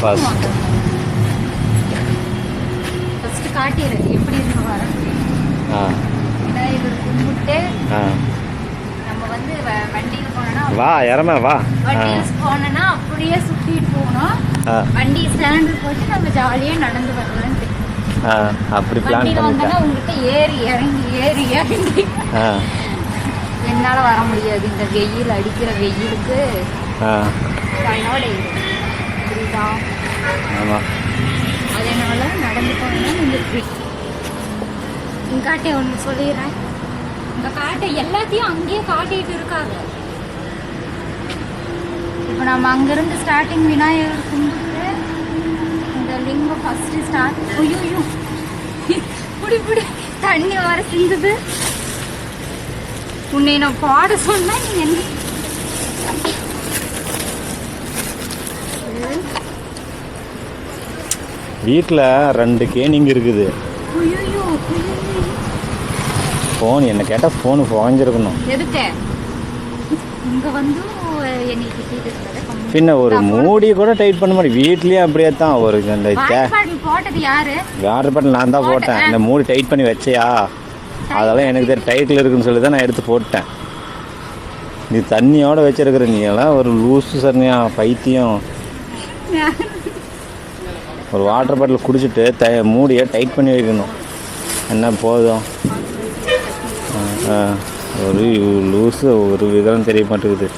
Fast. First காட்டிடு எப்படி இருக்கு வர ஆ. விநாயகர் கும்பிட்டு ஆ. நம்ம வந்து வ- வண்டியில போனோம்னா வா இறம வா. வண்டியில போனோம்னா அப்படியே சுத்திட்டு ஆ. வண்டி ஸ்டாண்டு போட்டு நம்ம ஜாலியா நடந்து ஆ அப்படி பிளான் பண்ணிட்டேன் உங்ககிட்ட ஏறி இறங்கி ஏறி இறங்கி. என்னால வர முடியாது. இந்த வெயில் அடிக்கிற வெயிலுக்கு. ஆ அதனால நடந்து போனா. இங்க காட்டை ஒன்று சொல்லிடுறேன். இந்த காட்டை எல்லாத்தையும் அங்கேயே காட்டிட்டு இருக்காங்க. இப்போ நம்ம அங்கிருந்து ஸ்டார்டிங் விநாயகர் கும்பிட்டு இந்த லிங்கம் ஃபர்ஸ்ட் ஸ்டார்ட் ஐயோ புடி புடி. தண்ணி வர சிந்துது. உன்னை நான் பாட சொன்னா நீ என்ன? வீட்டில் ரெண்டு கேனிங் இருக்குது. ஃபோன் என்ன கேட்டால் ஃபோனு புகஞ்சிருக்கணும். பின்ன ஒரு மூடி கூட டைட் பண்ண மாதிரி வீட்லேயே அப்படியே தான் ஒரு இந்த வாட்டர் பாட்டில் வாட்டர் நான் தான் போட்டேன். இந்த மூடி டைட் பண்ணி வச்சியா? அதெல்லாம் எனக்கு தெரியும் டைட்டில் இருக்குன்னு சொல்லி தான் நான் எடுத்து போட்டேன். நீ தண்ணியோட வச்சிருக்கிற நீ எல்லாம் ஒரு லூசு சரணியா பைத்தியம். ஒரு வாட்டர் பாட்டில் குடிச்சிட்டு த மூடியை டைட் பண்ணி வைக்கணும். என்ன போதும். ஒரு லூஸு ஒரு விவரம் தெரிய மாட்டேங்குது.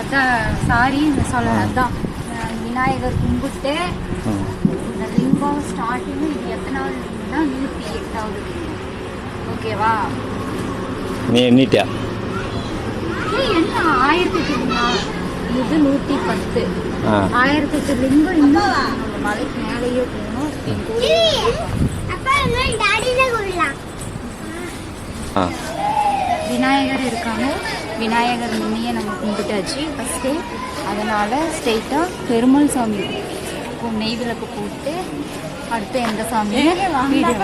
அதான் சாரி சொல்ல அதான். விநாயகர் கும்பிட்டு லிங்கம் ஸ்டார்டிங் இது எத்தனாவது லிங்கம்னா நூற்றி எட்டாவது ஓகேவா நீ எண்ணிட்டியா? என்ன ஆயிரத்தி இது நூற்றி பத்து. ஆயிரத்தி எட்டு லிங்கம் இன்னும் நம்ம மலைக்கு மேலேயே போகணும். விநாயகர் இருக்காங்க. விநாயகர் முன்னையே நம்ம கும்பிட்டாச்சு. ஃபஸ்ட்டு அதனால் ஸ்ட்ரெயிட்டாக பெருமாள் சாமி நெய் விளக்கு போட்டு அடுத்து எந்த சாமி? வீடு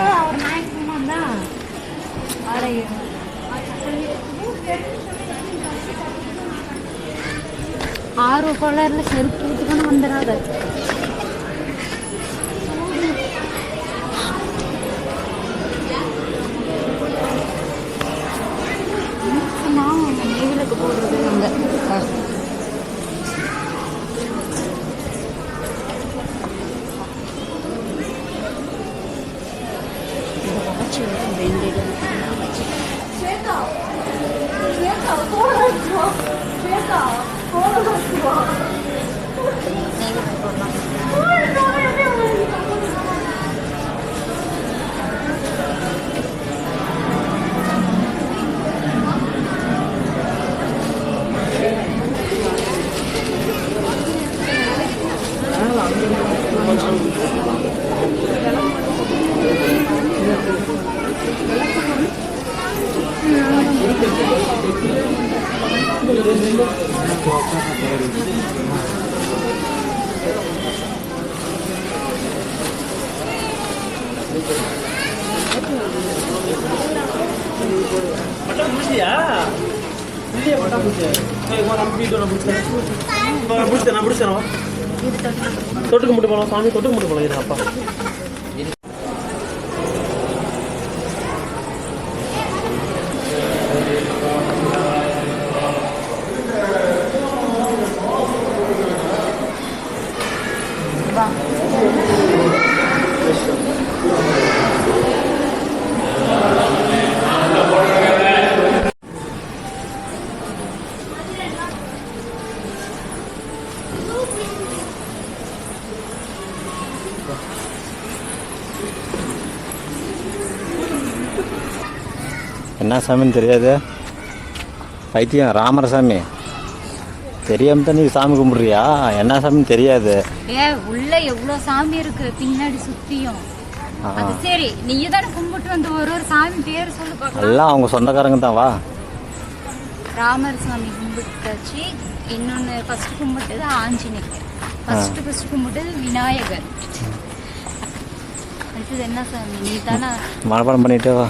ஆறு கலரில் செருப்பு போட்டுக்கணும் வந்துடாத நான் நெய் விளக்கு போடுறது அங்கே முடிச்சியா இல்லையா பட்டா முடிச்சேன் நான் முடிச்சேன் தொட்டுக்கு மட்டும் போகலாம் சாமி தொட்டுக்கு மட்டும் போகலாம் அப்பா சாமின்னு தெரியாது. பைத்தியம் ராமர சாமி தெரியாம தான் நீ சாமி கும்பிட்றியா? என்ன சாமின்னு தெரியாது. ஏ உள்ள எவ்வளோ சாமி இருக்கு? பின்னாடி சுத்தியும். அது சரி நீ தானே கும்பிட்டு வந்து ஒரு ஒரு சாமி பேர் சொல்லு பார்க்கலாம் எல்லாம் அவங்க சொந்தக்காரங்க தான் வா. ராமர் சாமி கும்பிட்டாச்சு. இன்னொன்று ஃபர்ஸ்ட் கும்பிட்டது ஆஞ்சநேயர். ஃபர்ஸ்ட் ஃபர்ஸ்ட் கும்பிட்டது விநாயகர். அடுத்தது என்ன சாமி? நீ தானே? மனப்பாடம் பண்ணிட்டு வா.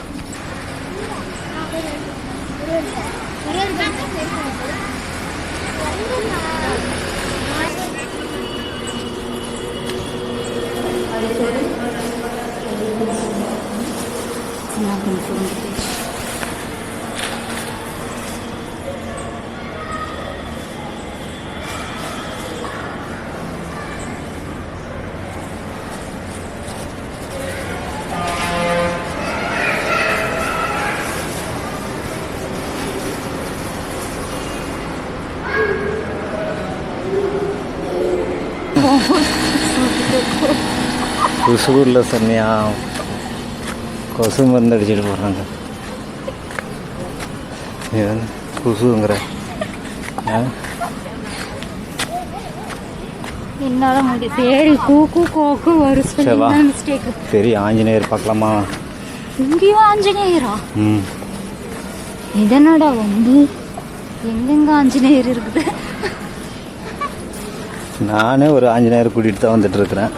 那根本。கொசுவில் சொன்னியா கொசு மருந்து அடிச்சுட்டு போகிறாங்க கொசுங்கிற என்னால முடி சரி கூக்கு கோக்கு ஒரு. மிஸ்டேக் சரி ஆஞ்சநேயர் பார்க்கலாமா இங்கேயும் ஆஞ்சநேயரா ம் இதனடா வந்து எங்கெங்க ஆஞ்சநேயர் இருக்குது நானே ஒரு ஆஞ்சநேயர் கூட்டிகிட்டு தான் வந்துட்டு இருக்கிறேன்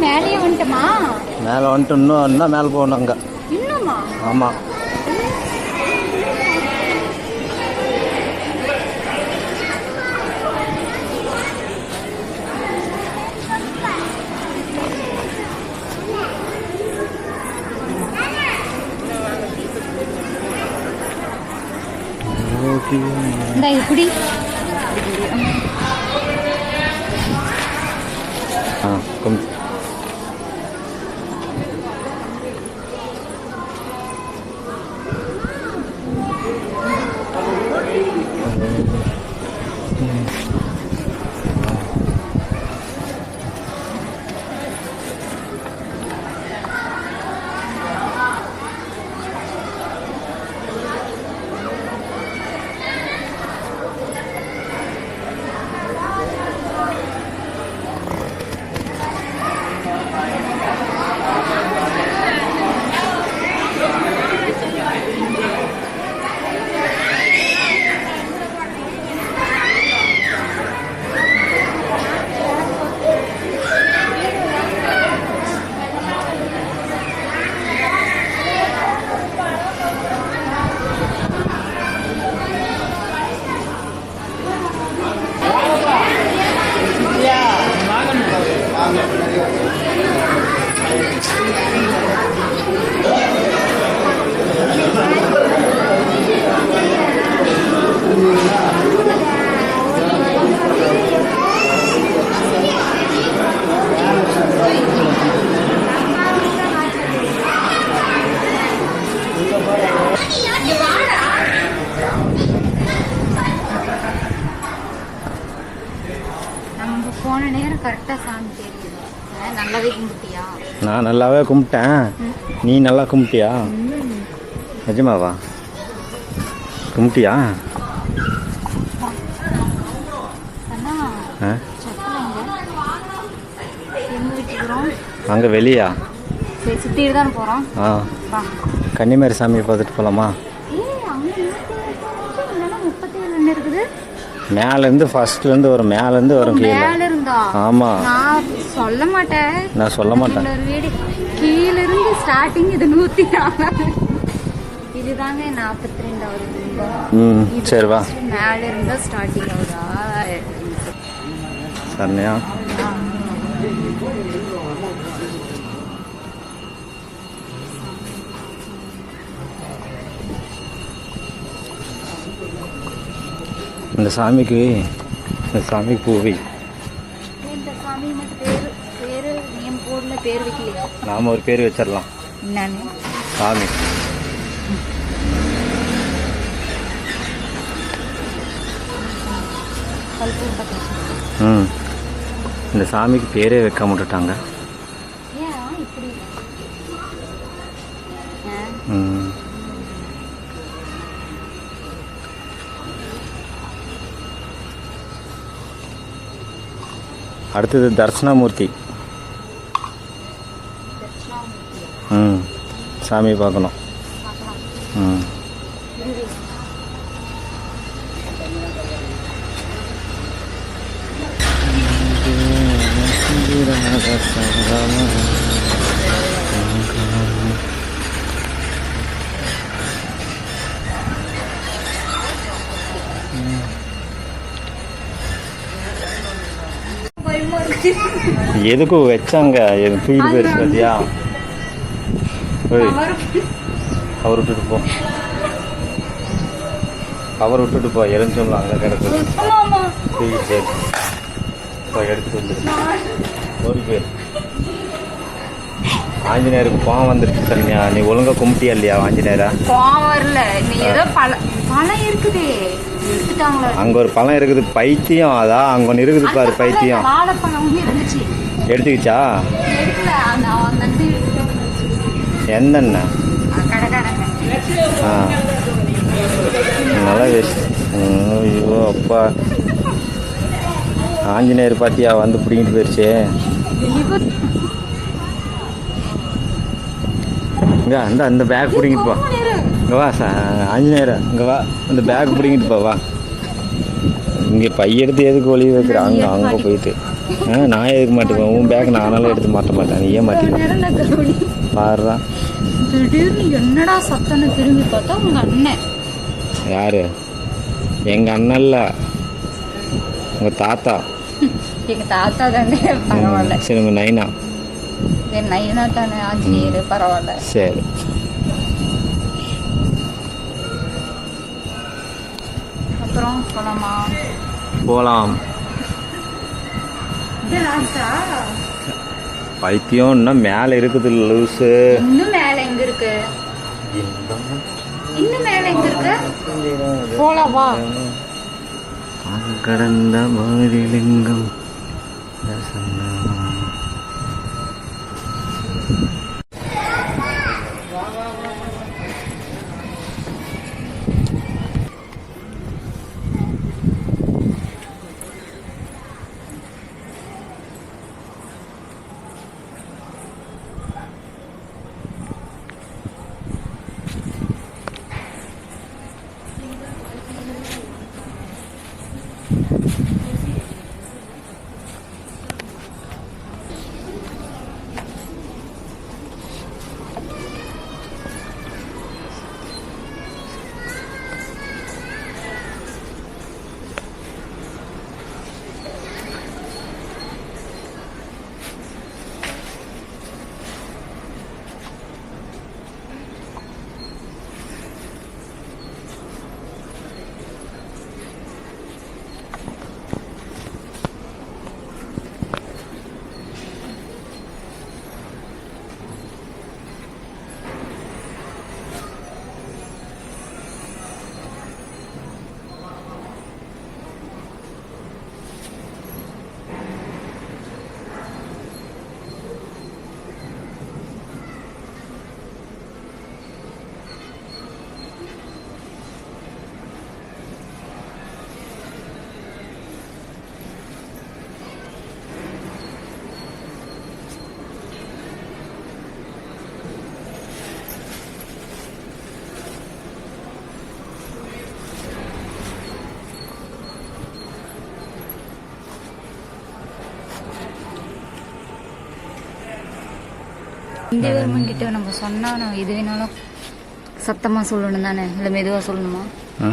மேலேயே வந்துட்டோமா? மேலே வந்துட்டு இன்னும் இன்னும் மேலே போகணும் அங்கே. இன்னுமா? ஆமாம் இந்த இப்படி. ஆ கொஞ்சம் போன நேரம் கரெக்டாக சாமி தெரியுது அஹ் நல்லாவே கும்பிட்டியா நான் நல்லாவே கும்பிட்டேன். நீ நல்லா கும்பிட்டியா? நிஜமாவா? கும்பிட்டியா? அங்கே வெளியா? சரி சுற்றிட்டு தானே போகிறோம் ஆ. கன்னிமாரி சாமியை பார்த்துட்டு போகலாமா ஏய் அங்கே இருபத்தி இல்லைன்னா முப்பத்தி ஏழு இருக்குது மேலேருந்து ஃபர்ஸ்ட்லேருந்து வரும் மேலேருந்து வரும் கீழே. மேல இருந்தா ஆமாம் நான் சொல்ல மாட்டேன். நான் சொல்ல மாட்டேன். கீழ இருந்து ஸ்டார்டிங் இது நூத்தி இதுதாங்க நாற்பத்தி ரெண்டாவது ம் சரி வா. மேல இருந்தா ஸ்டார்டிங் ஆகுதா. சரண்யா. இந்த சாமிக்கு இந்த சாமிக்கு பூவை. சாமி பேரு நேம் ஒரு பேர் வச்சிடலாம். சாமி. ம். இந்த சாமிக்கு பேரே வைக்க விட்டுட்டாங்க. அடுத்தது தர்சனாமூர்த்தி? ம். சாமி பார்க்கணும். எதுக்கும் வச்சாங்க? எது தூக்கிட்டு போயிடுச்சு பார்த்தியா அவரு- விட்டுட்டு போ. அவர் விட்டுட்டு போ. எரிஞ்சோம்ல அங்கே ஆமா. தூக்கி சரி. இப்போ எடுத்துட்டு வந்துடு ஓடி போயிரு. ஆஞ்சநேயருக்கு பாவம் வந்துருச்சு சன்யா நீ ஒழுங்கா கும்பிட்டியா இல்லையா ஆஞ்சநேயரா? கோவம் வரல. நீ ஏதோ பழ பழம் இருக்குதே. அங்க ஒரு பழம் இருக்குது. பைத்தியம். அதான் அங்க ஒன்று இருக்குது பாரு பைத்தியம். பழம் வாழைப்பழமும் இருந்துச்சு. எடுத்துக்கிச்சா? எடுக்கல என்னென்ன? ஆ. நல்லா வேஸ்ட் ஐயோ அப்பா. ஆஞ்சநேயர் பாத்தியா வந்து பிடிங்கிட்டு போயிடுச்சு இங்கே அந்த அந்த பேக் பிடிங்கிட்டு போ. இங்கே வா சா ஆஞ்சநேயர் இங்கே வா. அந்த பேக் பிடிங்கிட்டு போ வா. இங்கே பையெடுத்து எதுக்கு ஒளி வைக்கிற? அங்கே அங்கே போயிட்டு. ஆ நான் எதுக்கு மாட்டுவேன் உன் பேக் நானாலும் எடுத்து மாட்ட மாட்டேன். நீ ஏன் மாட்டி பாடுறா திடீர்னு என்னடா சத்தம்னு திரும்பி பார்த்தா உங்க அண்ணன். யாரு? எங்கள் அண்ணன் இல்லை. உங்கள் தாத்தா. எங்க தாத்தா தானே? பரவாயில்ல. சரி உங்கள் நைனா. நைனா தானே ஆஞ்சநேயர். பரவாயில்ல. சரி. அப்புறம் போலாமா? போகலாம் லாஸ்டா பைத்தியம் இன்னும் மேலே இருக்குது லூஸு இன்னும் மேல எங்க இருக்கு? இன்னும் மேல எங்க இருக்கு? போலாம்? வா கடந்த இந்தியவர்மன் கிட்ட நம்ம சொன்னா நான் எது வேணாலும் சத்தமா சொல்லணும் தானே? இல்லை மெதுவா சொல்லணுமா? ஆ?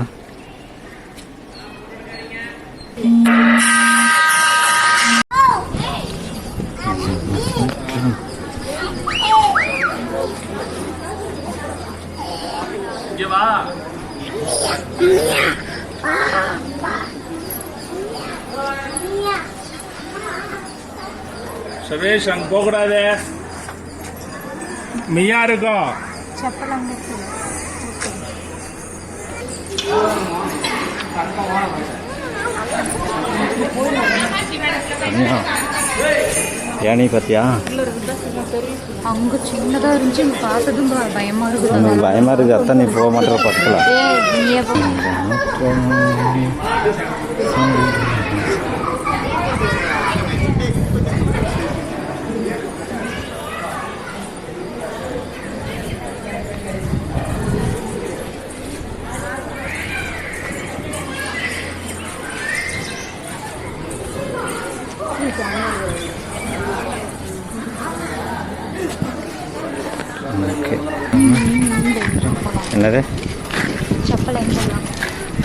இங்க வா. சுரேஷ் அங்கே போகக்கூடாது. மெய்யா இருக்கும் செப்பல் அங்க இருக்கு. அண்ணா ஏனி பார்த்தியா அங்க சின்னதா இருந்துச்சு இங்க பார்த்ததும் ப- பயமா எனக்கு இருக்குது பயமாக இருக்குது அத்தான் நீ போக மாட்டேற பக்கத்தில் ஓகே என்னது? செப்பல்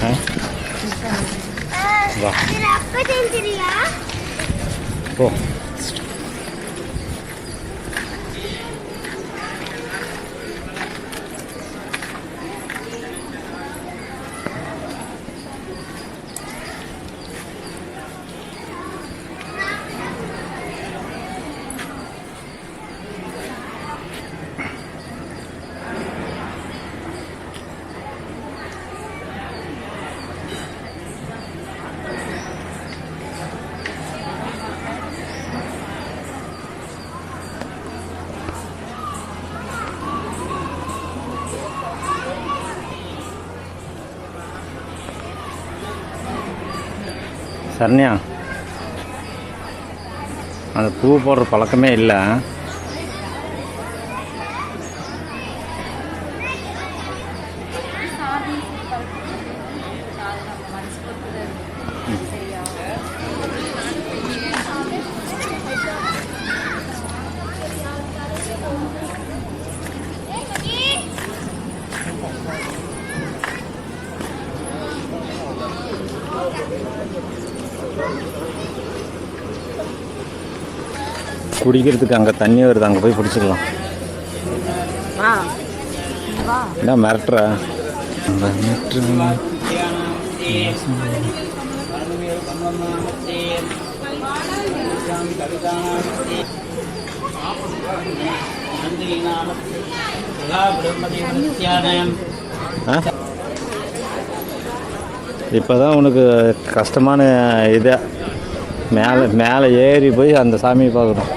ஆ? வா. போ. சரண்யா அந்த பூ போடுற பழக்கமே இல்லை. குடிக்கிறதுக்கு அங்கே தண்ணி வருது அங்கே போய் பிடிச்சிக்கலாம் என்ன மிரட்டுற? ஆ? இப்போ தான் உனக்கு கஷ்டமான இதை. மேலே மேலே ஏறி போய் அந்த சாமியை பார்க்கணும்.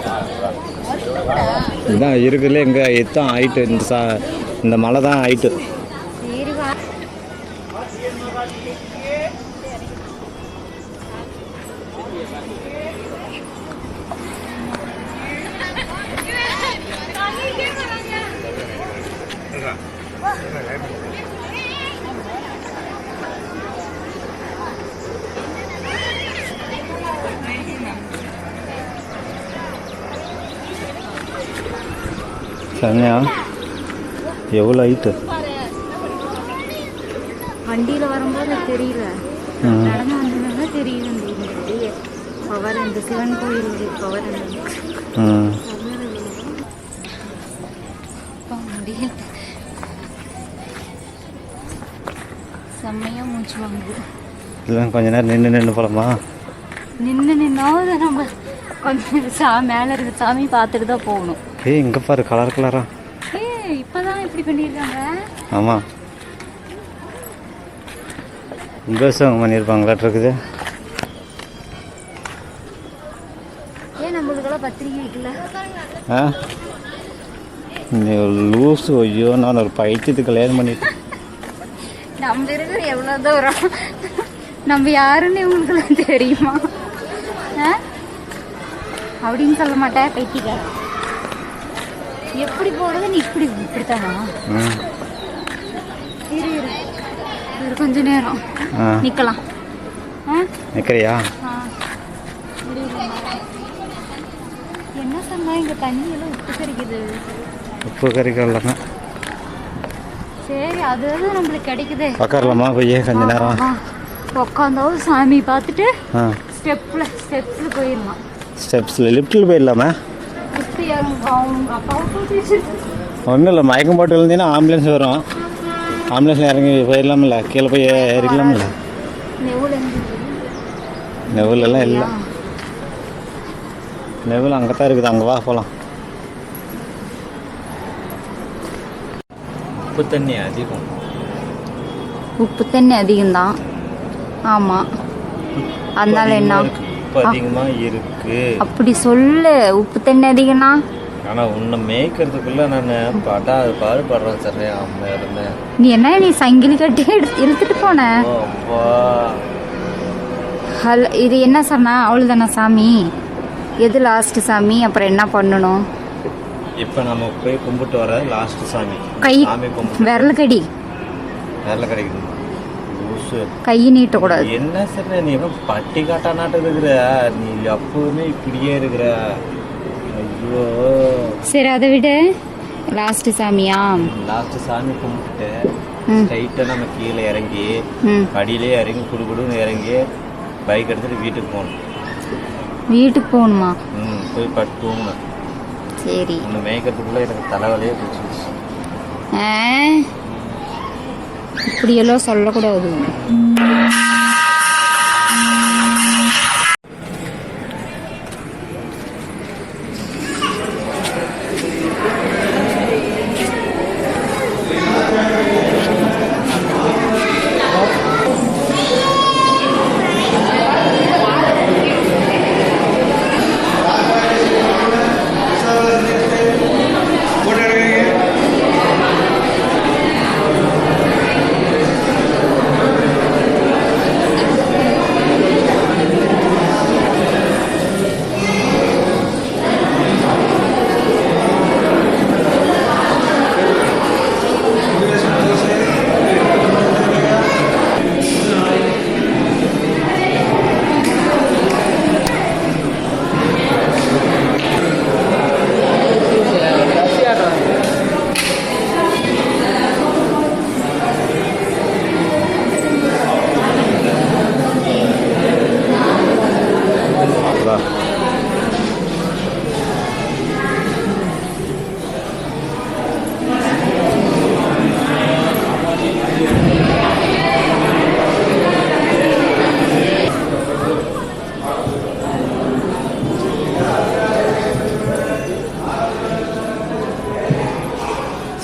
இதுதான் இருக்குதுல எங்கே இதுதான் ஹைட்டு இந்த சா இந்த மலை தான் ஹைட்டு சரண்யா எவ்வளோ ஹைட்டு வண்டியில வரும்போது தெரியல. நடந்து வந்ததுனால இது பவர் இந்த சிவன் கோயில் பவர் முடியல. செம்மையா மூச்சு வாங்குது. இல்லை கொஞ்ச நேரம் நின்று நின்று போகலாமா நின்று நின்னாவது நம்ம கொஞ்சம் சா மேலே இருக்க சாமி பார்த்துட்டு தான் போகணும். ஏய் இங்கே பாரு கலர் கலரா ஏ இப்போதான் இப்படி பண்ணியிருக்காங்க. ஆமாம் உபேசம் பண்ணியிருப்பாங்களாட்டு இருக்குது ஏன் நம்மளுக்கெல்லாம் பத்திரிக்கை வைக்கல. ஆ? நீ லூஸு ஐயோ நான் ஒரு பைத்தியத்துக்கு கல்யாணம் பண்ணிட்டேன் நம்ம இருக்கிற எவ்வளோ தூரம்? நம்ம யாருன்னு இவங்களுக்குலாம் தெரியுமா? அப்படின்னு சொல்ல மாட்டேன் பைத்தியக்காரன். எப்படி போறது நீ இப்படி இப்படித்தானா? இரு இரு. இரு கொஞ்ச நேரம். நிக்கலாம். இரு. என்ன சொன்னா? இங்க தண்ணி எல்லாம் உப்பு கறிக்குது உப்பு கறிக்கொள்ளங்க சரி அது நம்மளுக்கு கிடைக்குது. உக்காரலாமா போய்? கொஞ்ச நேரம். உட்காந்தாவும் சாமி பார்த்துட்டு ஆ. ஸ்டெப்பில் ஸ்டெப்ஸில் போயிடலாம். ஸ்டெப்ஸில் லிஃப்ட்டில் போயிடலாமா இப்படி அவங்க அவங்க அப்பாவை கூட்டிட்டு ஒன்றும் இல்லை மயக்கம் போட்டு விழுந்தீங்கன்னா ஆம்புலன்ஸ் வரும். ஆம்புலன்ஸில் இறங்கி போயிடலாம்ல கீழே போய் ஏறிக்கலாம்ல நெவுல நெவுலெல்லாம் இல்லை. நெவில் அங்கே தான் இருக்குது அங்கே வா போகலாம் உப்பு தண்ணி அதிகம். உப்பு தண்ணி அதிகம்தான். ஆமாம் அதனால என்ன? உப்பு அதிகமாக இருக்கு. அப்படி சொல்லு உப்பு தண்ணி அதிகம்னா? ஆனால் உன்னை மேய்க்கிறதுக்குள்ள நான் படா பாடுபடுறேன் சார் அம்மா இருந்தேன் நீ என்ன நீ சங்கிலி கட்டி இழுத்துட்டு போன? ஹல் இது என்ன சொன்னா? அவ்வளோதானா சாமி? எது லாஸ்ட் சாமி? அப்புறம் என்ன பண்ணணும்? இப்போ நம்ம போய் கும்பிட்டு வர லாஸ்ட் சாமி. கை விரல் கடி. வேலை கிடைக்குது. கை நீட்டக்கூடாது. என்ன சார் நீ என்ன பட்டி காட்டா நாட்டம் இருக்கிற? நீ எப்பவுமே இப்படியே இருக்கிற. ஐயோ. சரி அதை விட. லாஸ்ட் சாமியா? லாஸ்ட் சாமி கும்பிட்டு. ஸ்ட்ரைட்டாக நம்ம கீழே இறங்கி படியிலே இறங்கி குடுகுடுன்னு இறங்கி பைக் எடுத்துட்டு வீட்டுக்கு போகணும். வீட்டுக்கு போகணுமா? ம் போய் பட்டு தூங்கணும். சரி. உன்னை மேய்க்கிறதுக்குள்ள எனக்கு தலைவலியே பிடிச்சிருச்சு. ஆ? அப்படியெல்லாம் சொல்லக்கூடாது.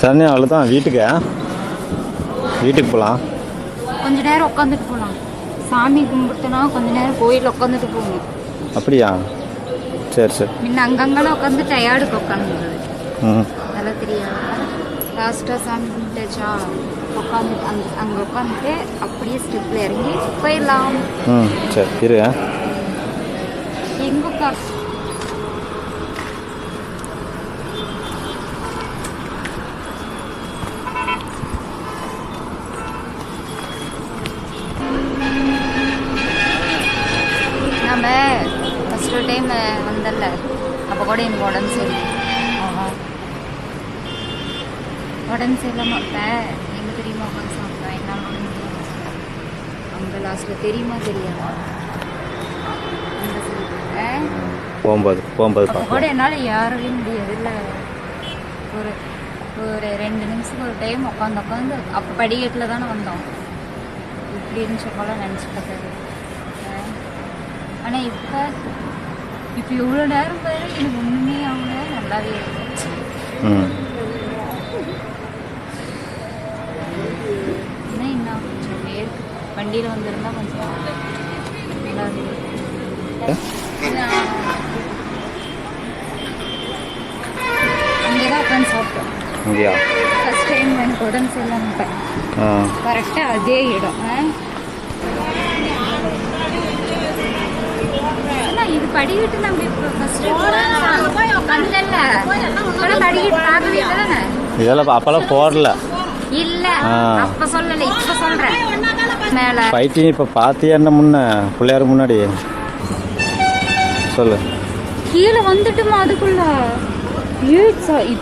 சரி அவ்வளோதான் வீட்டுக்கு. வீட்டுக்கு போகலாம் கொஞ்ச நேரம் உட்காந்துட்டு போகலாம் சாமி கும்பிட்டுனா கொஞ்ச நேரம் கோயில் உட்காந்துட்டு போகணும் அப்படியா? சரி சரி. முன்ன அங்கங்கெல்லாம் உட்காந்து டயர்டுக்கு உட்காந்துருந்தது ம். அதெல்லாம் தெரியாது? லாஸ்ட்டாக சாமி கும்பிட்டாச்சா? உட்காந்து அங்க அங்கே உட்காந்துட்டு அப்படியே ஸ்டெப்பில் இறங்கி போயிடலாம். ம் சரி இரு. எங்கே உட்கார் நம்ம ஃபஸ்ட்டு டைம் வந்தல அப்போ கூட எனக்கு உடம்பு சரி ஆஹா. உடம்பு சரியில்லாமல் இப்போ எங்கே தெரியுமா உட்காந்து சாப்பிட்டேன் என்னால் உடம்பு சரியில்லை. அங்கே லாஸ்ட்டில் தெரியுமா சொல்லிட்டேன் போகும்போது போகும்போது கூட என்னால் ஏறவே முடியாது இல்லை ஒரு ஒரு ரெண்டு நிமிஷம் ஒரு டைம் உட்காந்து உட்காந்து அப்போ படிக்கட்டில் தானே வந்தோம். இப்படி இருந்துச்சு போல நினச்சி பார்த்தாரு ஆனால் இப்போ இப்போ இவ்வளோ நேரம் பாரு எனக்கு ஒன்றுமே ஆகல. நல்லாவே இருக்கு ம் என்ன இன்னும் கொஞ்சம் மேல் வண்டியில் வந்திருந்தா கொஞ்சம் நல்லா அங்கே தான் உட்காந்து சாப்பிட்டோம் டைம் எனக்கு உடம்பு சரியில்லாமல் கரெக்டாக அதே இடம். இது படிக்கட்டு நம்ம இப்போ ஃபர்ஸ்ட் வந்தல்ல இப்போலாம் படிக்கட்டு பார்க்கவே இல்லை தானே? இதெல்லாம் அப்போல்லாம் போடல இல்ல. அப்ப சொல்லல இப்ப சொல்றேன். மேல. ஃபைட்டிங் இப்போ பார்த்தியா என்ன முன்ன? பிள்ளையார் முன்னாடி. சொல்லு. கீழே வந்துட்டுமா அதுக்குள்ள?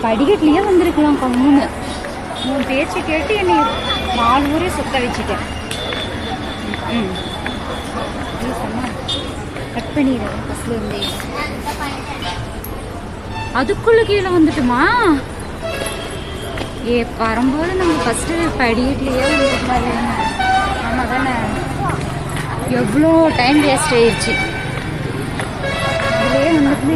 படிக்கட்டுலயே வந்திருக்கலாம் கம்முன்னு. உன் பேச்சு கேட்டு என்னை நாலு ஊரே சுத்த வச்சுட்டேன். ம். கட் பண்ணிடுறேன் ஃபஸ்ட்ல இருந்தே. அதுக்குள்ள கீழே வந்துட்டுமா? ஏ வரும்போது நம்ம ஃபஸ்ட்டு படிக்கட்டுலயே வந்துருக்காரு ஆமாம் தானே எவ்வளோ டைம் வேஸ்ட் ஆயிடுச்சு இதுலயே வந்துட்டு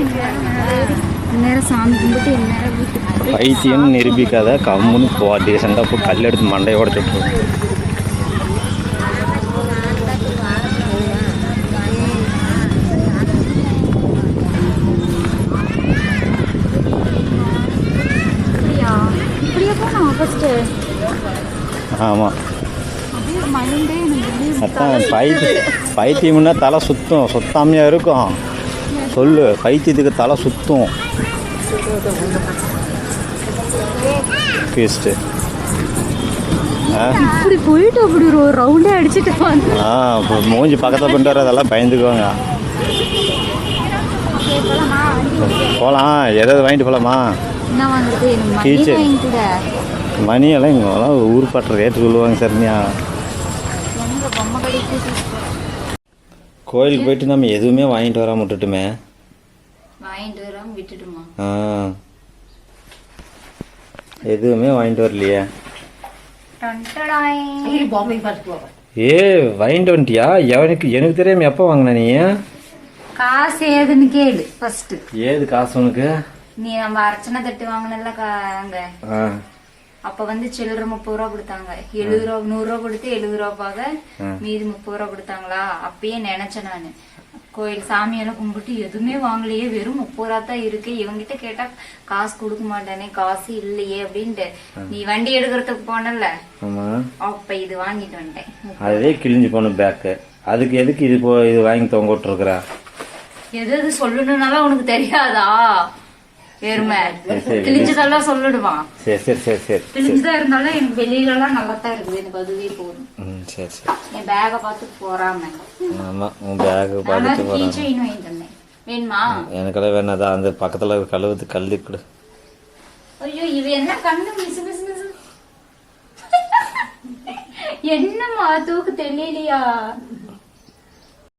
இந்நேரம் சாமி கும்பிட்டு இந்நேரம் வீட்டுக்கு பைத்தியம் நிரூபிக்காத கம்முன்னு போ டீசெண்டாக போய் கல் எடுத்து மண்டையோட சுட்டு இப்படியா இப்படியே போனா ஃபஸ்ட்டு ஆமாம் எனக்கு அதான் பைத்திய பைத்தியம்னா தலை சுத்தும். சுத்தாமையாக இருக்கும். சொல்லு பைத்தியத்துக்கு தலை சுத்தும். பீஸ்ட்டு ஆ? இப்படி போயிட்டு அப்படி ஒரு ரவுண்டே அடிச்சுட்டு ஆ மூஞ்சி பக்கத்தில் பண்ணிட்டு வர அதெல்லாம் பயந்துக்குவாங்க போகலாம் எதாவது வாங்கிட்டு போகலாமா கூட மணியெல்லாம் இங்கெல்லாம் ஊர் பட்டுற ரேட்டு சொல்லுவாங்க கடைக்கு கோயிலுக்கு போயிட்டு நம்ம எதுவுமே வாங்கிட்டு வராம விட்டுட்டுமே? வாங்கிட்டு வராம விட்டுட்டுமா? ஆ. எதுவுமே வாங்கிட்டு வரலையே. ஏ வாங்கிட்டு வந்துட்டியா? எனக்கு எனக்கு தெரியாம எப்போ வாங்கின நீ? காசு ஏதுன்னு கேளு ஃபர்ஸ்ட் ஏது காசு உனக்கு? நீ நம்ம அர்ச்சனை தட்டு வாங்கினல அங்க. ஆ. அப்ப வந்து சில்லறை முப்பது ரூபா கொடுத்தாங்க. எழுபது ரூபா நூறு ரூபா கொடுத்து எழுபது ரூபாக மீதி முப்பது ரூபா கொடுத்தாங்களா? அப்பயே நினைச்சேன் நானு. கோயில் சாமியெல்லாம் கும்பிட்டு எதுவுமே வாங்கலையே வெறும் முப்பது ரூபா தான் இருக்கு. இவங்கிட்ட கேட்டா காசு கொடுக்க மாட்டானே காசு இல்லையே அப்படின்ட்டு. நீ வண்டி எடுக்கிறதுக்கு போனல அப்ப இது வாங்கிட்டு வந்துட்டேன் அதுவே கிழிஞ்சு போன பேக்கு அதுக்கு எதுக்கு இது இது வாங்கி தொங்க விட்டுருக்குறா எது எது சொல்லணும்னாலும் உனக்கு தெரியாதா? எருமை. கிழிஞ்சதெல்லாம் சொல்லிடுவான். சரி சரி சரி சரி. கிழிஞ்சதா இருந்தாலும் எனக்கு வெளியில எல்லாம் நல்லா தான் இருக்குது எனக்கு அதுவே போதும். ம் சரி சரி. என் பேகை பார்த்து போறாம. உன் ஆனா பார்த்துட்டு கீ போகிறேன் செயின் வாங்கி தந்தேன் வேணுமா? எனக்கெல்லாம் வேணாதான் அந்த பக்கத்தில் கழுவுத்து கல் கொடு. ஐயோ இவ என்ன கண்ணு மிசு மிசு மிசு? என்னம்மா தூக்கு தெரியலையா?